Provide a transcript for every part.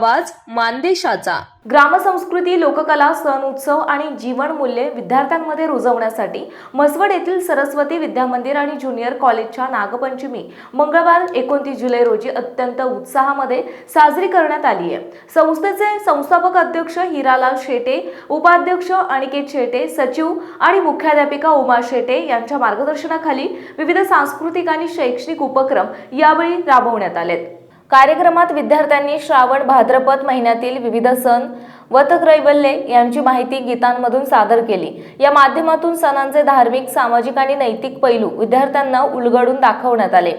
आवाज मानदेशाचा. ग्रामसंस्कृती लोककला सण उत्सव आणि जीवनमूल्ये विद्यार्थ्यांमध्ये रुजवण्यासाठी म्हसवड येथील सरस्वती विद्यामंदिर आणि ज्युनियर कॉलेजच्या नागपंचमी मंगळवार एकोणतीस जुलै रोजी अत्यंत उत्साहामध्ये साजरी करण्यात आली आहे. संस्थेचे संस्थापक अध्यक्ष हिरालाल शेटे उपाध्यक्ष अनिकेत शेटे सचिव आणि मुख्याध्यापिका उमा शेटे यांच्या मार्गदर्शनाखाली विविध सांस्कृतिक आणि शैक्षणिक उपक्रम यावेळी राबवण्यात आलेत. कार्यक्रमात विद्यार्थ्यांनी श्रावण भाद्रपद महिन्यातील विविध सण वतक्रैवल्ये यांची माहिती गीतांमधून सादर केली. या माध्यमातून सणांचे धार्मिक सामाजिक आणि नैतिक पैलू विद्यार्थ्यांना उलगडून दाखवण्यात आले.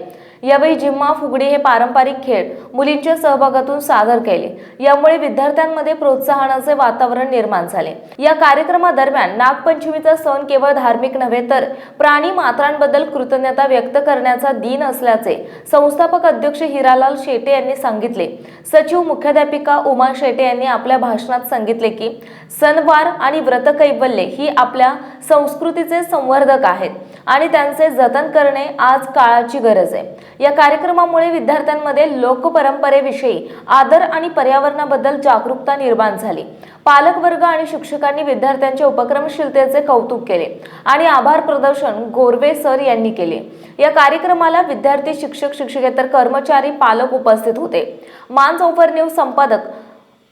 यावेळी जिम्मा फुगडी हे पारंपरिक खेळ मुलींच्या सहभागातून सादर केले. यामुळे विद्यार्थ्यांमध्ये प्रोत्साहनाचे वातावरण निर्माण झाले. या कार्यक्रमादरम्यान नागपंचमीचा सण केवळ धार्मिक नव्हे तर प्राणी मात्रांबद्दल कृतज्ञता व्यक्त करण्याचा दिन असल्याचे संस्थापक अध्यक्ष हिरालाल शेटे यांनी सांगितले. सचिव मुख्याध्यापिका उमा शेटे यांनी आपल्या भाषणात सांगितले की सणवार आणि व्रतकैवल्ये ही आपल्या संस्कृतीचे संवर्धक आहेत. आणि त्यांचे जतन करणे आज काळाची गरज आहे. या कार्यक्रमामुळे विद्यार्थ्यांमध्ये लोकपरंपरेविषयी आदर आणि पर्यावरणाबद्दल जागरूकता निर्माण झाली. पालकवर्ग आणि शिक्षकांनी विद्यार्थ्यांच्या उपक्रमशीलतेचे कौतुक केले आणि आभार प्रदर्शन गोरवे सर यांनी केले. या कार्यक्रमाला विद्यार्थी शिक्षक शिक्षकेतर कर्मचारी पालक उपस्थित होते. मान चौफर न्यूज संपादक